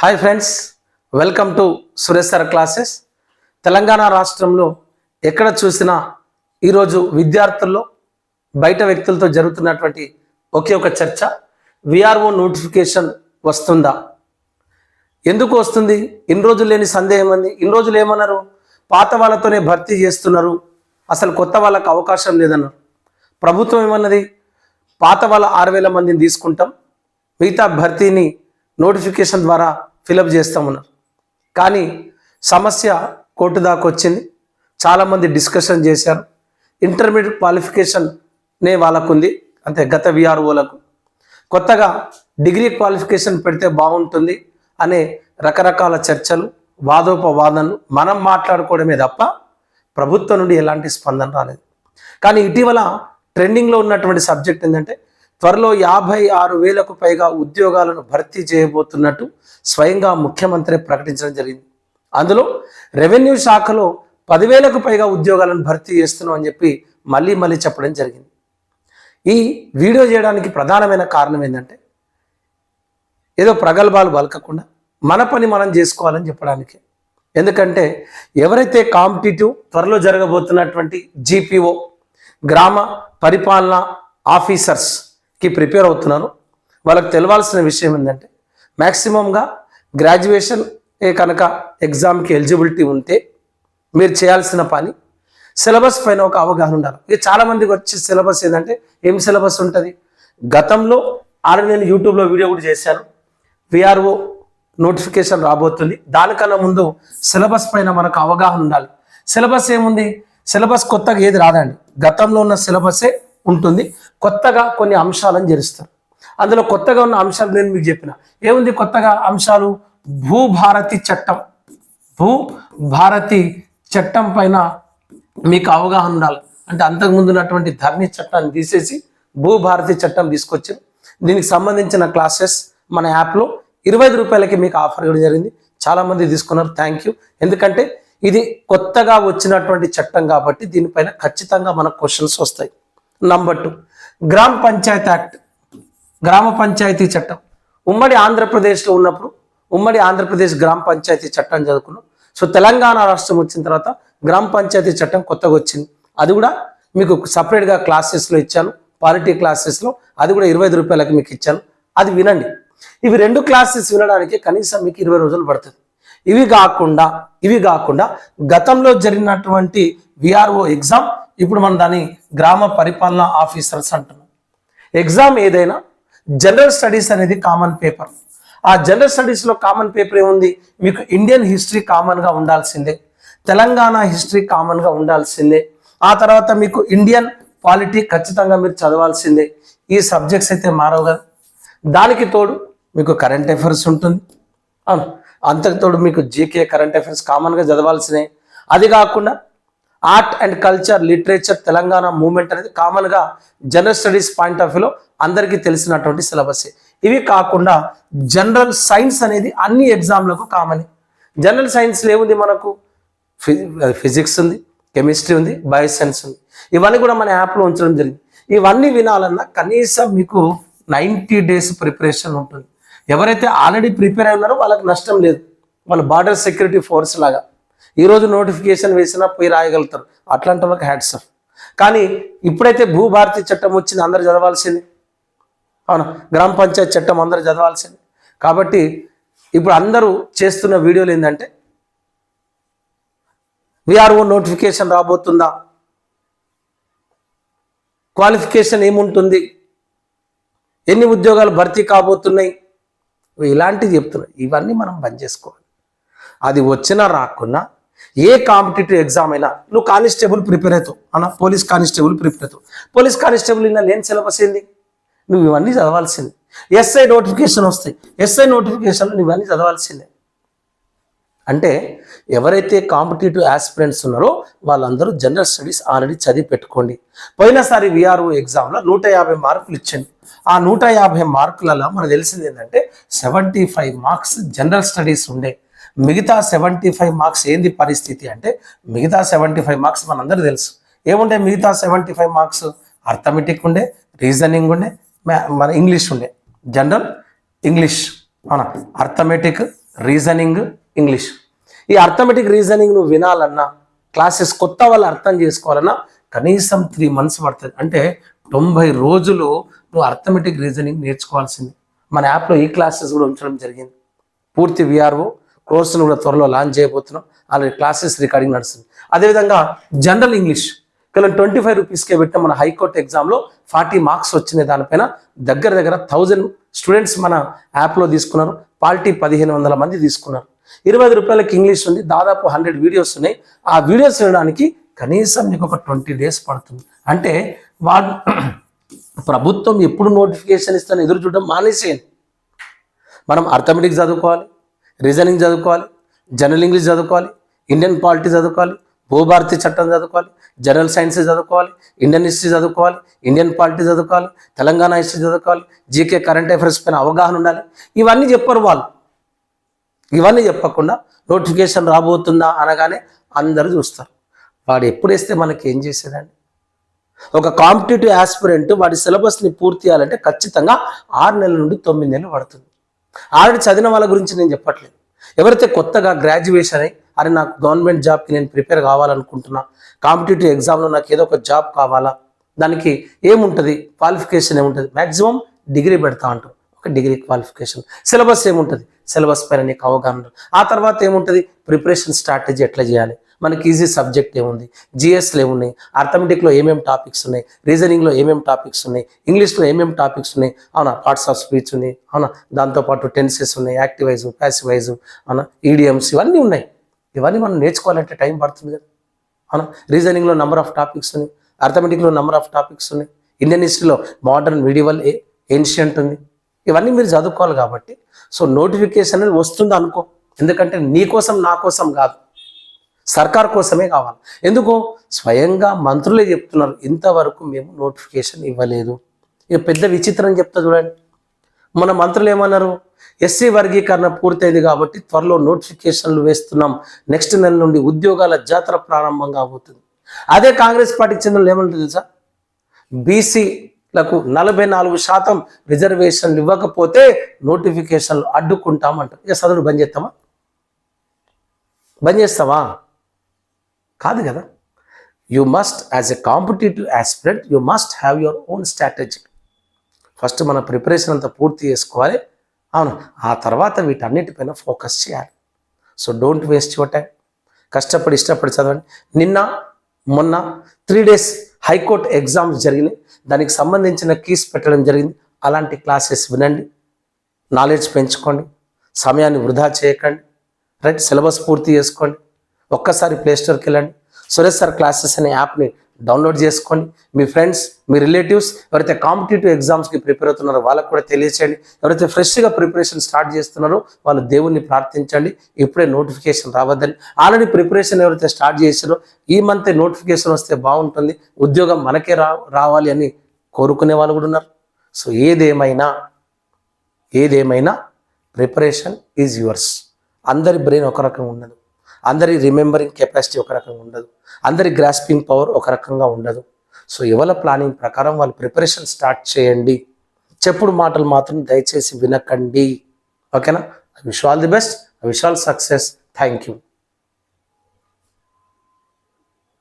Hi friends welcome to Suresh sir classes Telangana రాష్ట్రంలో ఎక్కడ చూసినా ఈరోజు విద్యార్థుల్లో బయట వ్యక్తులతో జరుగుతున్నటువంటి ఒకే ఒక చర్చ విఆర్ఓ నోటిఫికేషన్ వస్తుందా? ఎందుకు వస్తుంది? ఇన్ని రోజులు లేని సందేహం ఉంది ఇన్ని రోజులు ఏమన్నారు? పాత వాళ్ళతోనే భర్తీ చేస్తున్నారు. అసలు కొత్త వాళ్ళకు అవకాశం లేదన్నారు. ప్రభుత్వం ఏమన్నది? పాత వాళ్ళ ఆరు వేల మందిని తీసుకుంటాం. మిగతా భర్తీని నోటిఫికేషన్ ద్వారా ఫిలప్ చేస్తామన్నారు కానీ సమస్య కోర్టు దాకా వచ్చింది. చాలామంది డిస్కషన్ చేశారు. ఇంటర్మీడియట్ క్వాలిఫికేషన్నే వాళ్ళకుంది. అంటే గత విఆర్ఓలకు కొత్తగా డిగ్రీ క్వాలిఫికేషన్ పెడితే బాగుంటుంది అనే రకరకాల చర్చలు వాదోపవాదనలు మనం మాట్లాడుకోవడమే తప్ప ప్రభుత్వం నుండి ఎలాంటి స్పందన రాలేదు. కానీ ఇటీవల ట్రెండింగ్లో ఉన్నటువంటి సబ్జెక్ట్ ఏంటంటే త్వరలో యాభై ఆరు వేలకు పైగా ఉద్యోగాలను భర్తీ చేయబోతున్నట్టు స్వయంగా ముఖ్యమంత్రి ప్రకటించడం జరిగింది. అందులో రెవెన్యూ శాఖలో పదివేలకు పైగా ఉద్యోగాలను భర్తీ చేస్తున్నాం అని చెప్పి మళ్ళీ మళ్ళీ చెప్పడం జరిగింది. ఈ వీడియో చేయడానికి ప్రధానమైన కారణం ఏంటంటే ఏదో ప్రగల్భాలు పలకకుండా మన పని మనం చేసుకోవాలని చెప్పడానికి. ఎందుకంటే ఎవరైతే కాంపిటేటివ్ త్వరలో జరగబోతున్నటువంటి జీపీఓ గ్రామ పరిపాలన ఆఫీసర్స్ కి ప్రిపేర్ అవుతున్నారు. వాళ్ళకి తెలవాల్సిన విషయం ఏంటంటే మ్యాక్సిమంగా గ్రాడ్యుయేషన్ ఏ కనుక ఎగ్జామ్కి ఎలిజిబిలిటీ ఉంటే మీరు చేయాల్సిన పని సిలబస్ పైన ఒక అవగాహన ఉండాలి. ఇక చాలామందికి వచ్చే సిలబస్ ఏంటంటే ఏం సిలబస్ ఉంటుంది? గతంలో ఆల్రెడీ నేను యూట్యూబ్లో వీడియో కూడా చేశాను. విఆర్ఓ నోటిఫికేషన్ రాబోతుంది. దానికన్నా ముందు సిలబస్ పైన మనకు అవగాహన ఉండాలి. సిలబస్ ఏముంది? సిలబస్ కొత్తగా ఏది రాదండి. గతంలో ఉన్న సిలబసే ఉంటుంది. కొత్తగా కొన్ని అంశాలను జరుస్తారు అందులో కొత్తగా ఉన్న అంశాలు నేను మీకు చెప్పిన. ఏముంది కొత్తగా అంశాలు? భూభారతి చట్టం. భూ భారతి చట్టం పైన మీకు అవగాహన ఉండాలి. అంటే అంతకుముందు ఉన్నటువంటి ధరణి చట్టాన్ని తీసేసి భూభారతి చట్టం తీసుకొచ్చారు. దీనికి సంబంధించిన క్లాసెస్ మన యాప్లో ఇరవై ఐదు రూపాయలకి మీకు ఆఫర్ ఇవ్వడం జరిగింది. చాలామంది తీసుకున్నారు. Thank you. ఎందుకంటే ఇది కొత్తగా వచ్చినటువంటి చట్టం కాబట్టి దీనిపైన ఖచ్చితంగా మనకు క్వశ్చన్స్ వస్తాయి. నంబర్ టూ గ్రామ పంచాయత్ యాక్ట్ గ్రామ పంచాయతీ చట్టం ఉమ్మడి ఆంధ్రప్రదేశ్లో ఉన్నప్పుడు ఉమ్మడి ఆంధ్రప్రదేశ్ గ్రామ పంచాయతీ చట్టం చదువుకున్నాం. సో తెలంగాణ రాష్ట్రం వచ్చిన తర్వాత గ్రామ పంచాయతీ చట్టం కొత్తగా వచ్చింది. అది కూడా మీకు సపరేట్గా క్లాసెస్లో ఇచ్చాను. పాలిటీ క్లాసెస్లో అది కూడా ఇరవై ఐదు రూపాయలకి మీకు ఇచ్చాను. అది వినండి. ఇవి రెండు క్లాసెస్ వినడానికి కనీసం మీకు ఇరవై రోజులు పడుతుంది. ఇవి కాకుండా ఇవి కాకుండా గతంలో జరిగినటువంటి విఆర్ఓ ఎగ్జామ్ ఇప్పుడు మనం దాన్ని గ్రామ పరిపాలన ఆఫీసర్స్ అంటున్నాం. ఎగ్జామ్ ఏదైనా జనరల్ స్టడీస్ అనేది కామన్ పేపర్ ఆ జనరల్ స్టడీస్లో కామన్ పేపర్ ఏముంది? మీకు ఇండియన్ హిస్టరీ కామన్గా ఉండాల్సిందే. తెలంగాణ హిస్టరీ కామన్గా ఉండాల్సిందే. ఆ తర్వాత మీకు ఇండియన్ పాలిటీ ఖచ్చితంగా మీరు చదవాల్సిందే. ఈ సబ్జెక్ట్స్ అయితే మారవు కదా. దానికి తోడు మీకు కరెంట్ అఫైర్స్ ఉంటుంది. అవును. అంతకు తోడు మీకు జీకే కరెంట్ అఫైర్స్ కామన్గా చదవాల్సినవి. అది కాకుండా art and culture literature Telangana movement అనేది కామన్గా జనరల్ స్టడీస్ పాయింట్ ఆఫ్ వ్యూలో అందరికీ తెలిసినటువంటి సిలబస్. ఇవి కాకుండా జనరల్ సైన్స్ అనేది అన్ని ఎగ్జామ్లకు కామన్. జనరల్ సైన్స్లో ఏముంది మనకు. ఫిజిక్స్ ఉంది కెమిస్ట్రీ ఉంది బయోసైన్స్ ఉంది. ఇవన్నీ కూడా మన యాప్లో ఉంచడం జరిగింది. ఇవన్నీ వినాలన్నా కనీసం మీకు నైంటీ డేస్ ప్రిపరేషన్ ఉంటుంది. ఎవరైతే ఆల్రెడీ ప్రిపేర్ అయి ఉన్నారో వాళ్ళకి నష్టం లేదు. వాళ్ళ బార్డర్ సెక్యూరిటీ ఫోర్స్ లాగా. ఈరోజు నోటిఫికేషన్ వేసినా పోయి రాయగలుగుతారు. అట్లాంటి వాళ్ళకి హ్యాట్స్ ఆఫ్ కానీ ఇప్పుడైతే భూభారతి చట్టం వచ్చింది అందరు చదవాల్సింది. అవునా? గ్రామ పంచాయతీ చట్టం అందరు చదవాల్సింది. కాబట్టి ఇప్పుడు అందరూ చేస్తున్న వీడియోలు ఏంటంటే విఆర్ఓ నోటిఫికేషన్ రాబోతుందా? క్వాలిఫికేషన్ ఏముంటుంది? ఎన్ని ఉద్యోగాలు భర్తీ కాబోతున్నాయి? ఇలాంటివి చెప్తున్నాయి ఇవన్నీ మనం బంద్ చేసుకోవాలి. అది వచ్చినా రాకున్నా ఏ కాంపిటేటివ్ ఎగ్జామ్ అయినా నువ్వు కానిస్టేబుల్ ప్రిపేర్ అవుతావు అన్న పోలీస్ కానిస్టేబుల్ ప్రిపేర్ అవుతావు పోలీస్ కానిస్టేబుల్ ఇన్న లేని సిలబస్ ఏంది? నువ్వు ఇవన్నీ చదవాల్సింది. ఎస్ఐ నోటిఫికేషన్ వస్తాయి. ఎస్ఐ నోటిఫికేషన్లో నువ్వు ఇవన్నీ చదవాల్సిందే. అంటే ఎవరైతే కాంపిటేటివ్ ఆస్పిరెంట్స్ ఉన్నారో వాళ్ళందరూ జనరల్ స్టడీస్ ఆల్రెడీ చదివి పెట్టుకోండి. పోయినసారి విఆర్ఓ ఎగ్జామ్లో నూట యాభై మార్కులు ఇచ్చండి. ఆ నూట యాభై మార్కులలో మనకు తెలిసింది ఏంటంటే seventy five marks general studies ఉండే. మిగతా సెవెంటీ ఫైవ్ మార్క్స్ ఏంది పరిస్థితి అంటే మిగతా సెవెంటీ ఫైవ్ మార్క్స్ మనందరూ తెలుసు. ఏముండే మిగతా సెవెంటీ ఫైవ్ మార్క్స్? అర్థమెటిక్ ఉండే రీజనింగ్ ఉండే మ్యా- మన ఇంగ్లీష్ ఉండే. General English. అవునా? Arithmetic reasoning English. ఈ అర్థమెటిక్ రీజనింగ్ నువ్వు వినాలన్నా క్లాసెస్ కొత్త వాళ్ళు అర్థం చేసుకోవాలన్నా కనీసం త్రీ మంత్స్ పడుతుంది. అంటే తొంభై రోజులు నువ్వు అర్థమెటిక్ రీజనింగ్ నేర్చుకోవాల్సింది. మన యాప్లో ఈ క్లాసెస్ కూడా ఉంచడం జరిగింది. పూర్తి విఆర్ఓ కోర్సును కూడా త్వరలో లాంచ్ చేయబోతున్నాం. అలాగే క్లాసెస్ రికార్డింగ్ నడుస్తుంది. అదేవిధంగా జనరల్ ఇంగ్లీష్ కేవలం ట్వంటీ ఫైవ్ రూపీస్కే పెట్టిన మన హైకోర్టు ఎగ్జామ్లో ఫార్టీ మార్క్స్ వచ్చిన దానిపైన దగ్గర దగ్గర థౌజండ్ స్టూడెంట్స్ మన యాప్లో తీసుకున్నారు. పాల్టీ పదిహేను వందల మంది తీసుకున్నారు. ఇరవై ఐదు రూపాయలకి ఇంగ్లీష్ ఉంది. దాదాపు హండ్రెడ్ వీడియోస్ ఉన్నాయి. ఆ వీడియోస్ వినడానికి కనీసం మీకు ఒక ట్వంటీ డేస్ పడుతుంది. అంటే వాడు ప్రభుత్వం ఎప్పుడు నోటిఫికేషన్ ఇస్తాను ఎదురు చూడడం మానేసేయండి. మనం అర్థమెటిక్ చదువుకోవాలి. రీజనింగ్ చదువుకోవాలి జనరల్ ఇంగ్లీష్ చదువుకోవాలి ఇండియన్ పాలిటీ చదువుకోవాలి భూభారతి చట్టం చదువుకోవాలి జనరల్ సైన్స్ చదువుకోవాలి ఇండియన్ హిస్టరీ చదువుకోవాలి ఇండియన్ పాలిటీ చదువుకోవాలి తెలంగాణ హిస్టరీ చదువుకోవాలి జీకే కరెంట్ అఫైర్స్ పైన అవగాహన ఉండాలి. ఇవన్నీ చెప్పరు వాళ్ళు. ఇవన్నీ చెప్పకుండా నోటిఫికేషన్ రాబోతుందా అనగానే అందరూ చూస్తారు. వాడు ఎప్పుడేస్తే మనకి ఏం చేసేదండి? ఒక కాంపిటేటివ్ ఆస్పిరెంట్ వాడి సిలబస్ని పూర్తి చేయాలంటే ఖచ్చితంగా ఆరు నెలల నుండి తొమ్మిది నెలలు పడుతుంది. ఆల్రెడీ చదివిన వాళ్ళ గురించి నేను చెప్పట్లేదు. ఎవరైతే కొత్తగా గ్రాడ్యుయేషన్ అయ్యి అరే నాకు గవర్నమెంట్ జాబ్కి నేను ప్రిపేర్ కావాలనుకుంటున్నా కాంపిటేటివ్ ఎగ్జామ్లో నాకు ఏదో ఒక జాబ్ కావాలా? దానికి ఏముంటుంది? క్వాలిఫికేషన్ ఏముంటుంది? మ్యాక్సిమం డిగ్రీ పెడతా అంటారు. ఒక డిగ్రీ క్వాలిఫికేషన్ సిలబస్ ఏముంటుంది? సిలబస్ పైన నీకు అవగాహన ఆ తర్వాత ఏముంటుంది? ప్రిపరేషన్ స్ట్రాటజీ ఎట్లా చేయాలి? మనకి ఈజీ సబ్జెక్ట్ ఏముంది జిఎస్లు ఏమున్నాయి అర్థమెటిక్లో ఏమేమి టాపిక్స్ ఉన్నాయి? రీజనింగ్లో ఏమేమి టాపిక్స్ ఉన్నాయి? ఇంగ్లీష్లో ఏమేమి టాపిక్స్ ఉన్నాయి? అవునా? పార్ట్స్ ఆఫ్ స్పీచ్ ఉన్నాయి. అవునా? దాంతోపాటు టెన్సెస్ ఉన్నాయి. యాక్టివైజ్ ప్యాసివైజ్ అవునా? ఈడియమ్స్ ఇవన్నీ ఉన్నాయి. ఇవన్నీ మనం నేర్చుకోవాలంటే టైం పడుతుంది కదా. అవునా? రీజనింగ్లో నెంబర్ ఆఫ్ టాపిక్స్ ఉన్నాయి. అర్థమెటిక్లో నెంబర్ ఆఫ్ టాపిక్స్ ఉన్నాయి. ఇండియన్ హిస్టరీలో మోడర్న్ ఏ ఏన్షియంట్ ఉంది. ఇవన్నీ మీరు చదువుకోవాలి కాబట్టి. సో నోటిఫికేషన్ అనేది వస్తుంది అనుకో. ఎందుకంటే నీ కోసం నా కోసం కాదు. సర్కార్ కోసమే కావాలి. ఎందుకు? స్వయంగా మంత్రులే చెప్తున్నారు ఇంతవరకు మేము నోటిఫికేషన్ ఇవ్వలేదు. ఇక పెద్ద విచిత్రం చెప్తా చూడండి. మన మంత్రులు ఏమన్నారు? ఎస్సీ వర్గీకరణ పూర్తయింది కాబట్టి త్వరలో నోటిఫికేషన్లు వేస్తున్నాం. నెక్స్ట్ నెల నుండి ఉద్యోగాల జాతర ప్రారంభం కాబోతుంది. అదే కాంగ్రెస్ పార్టీకి చెందిన ఏమంటారు తెలుసా? బీసీలకు నలభై నాలుగు శాతం రిజర్వేషన్లు ఇవ్వకపోతే నోటిఫికేషన్లు అడ్డుకుంటామంటారు. ఇక చదువు బంద్ చేస్తామా? బంద్ చేస్తావా? కాదు కదా. You must as a competitive aspirant you must have your own strategy first మన ప్రిపరేషన్ అంతా పూర్తి చేసుకోవాలి. అవును. ఆ తర్వాత వీటన్నిటిపైన ఫోకస్ చేయాలి. So don't waste your time కష్టపడి ఇష్టపడి చదవండి. నిన్న మొన్న త్రీ డేస్ హైకోర్టు ఎగ్జామ్స్ జరిగినాయి. దానికి సంబంధించిన కీస్ పెట్టడం జరిగింది. అలాంటి క్లాసెస్ వినండి. నాలెడ్జ్ పెంచుకోండి. సమయాన్ని వృధా చేయకండి. రైట్ సిలబస్ పూర్తి చేసుకోండి. ఒక్కసారి ప్లేస్టోర్కి వెళ్ళండి. సురేష్ సార్ క్లాసెస్ అనే యాప్ని డౌన్లోడ్ చేసుకోండి. మీ ఫ్రెండ్స్ మీ రిలేటివ్స్ ఎవరైతే కాంపిటేటివ్ ఎగ్జామ్స్కి ప్రిపేర్ అవుతున్నారో వాళ్ళకు కూడా తెలియచేయండి. ఎవరైతే ఫ్రెష్గా ప్రిపరేషన్ స్టార్ట్ చేస్తున్నారో వాళ్ళు దేవుణ్ణి ప్రార్థించండి. ఇప్పుడే నోటిఫికేషన్ రావద్దని ఆల్రెడీ ప్రిపరేషన్ ఎవరైతే స్టార్ట్ చేశారో ఈ మంత్ నోటిఫికేషన్ వస్తే బాగుంటుంది. ఉద్యోగం మనకే రా రావాలి అని కోరుకునే వాళ్ళు కూడా ఉన్నారు. సో ఏదేమైనా ఏదేమైనా ప్రిపరేషన్ ఈజ్ యువర్స్ అందరి బ్రెయిన్ ఒక రకంగా ఉండదు అందరి రిమెంబరింగ్ కెపాసిటీ ఒక రకంగా ఉండదు. అందరి గ్రాస్పింగ్ పవర్ ఒక రకంగా ఉండదు. సో ఎవరి ప్లానింగ్ ప్రకారం వాళ్ళు ప్రిపరేషన్ స్టార్ట్ చేయండి. చెప్పుడు మాటలు మాత్రం దయచేసి వినకండి. ఓకేనా I wish all the best I wish all success thank you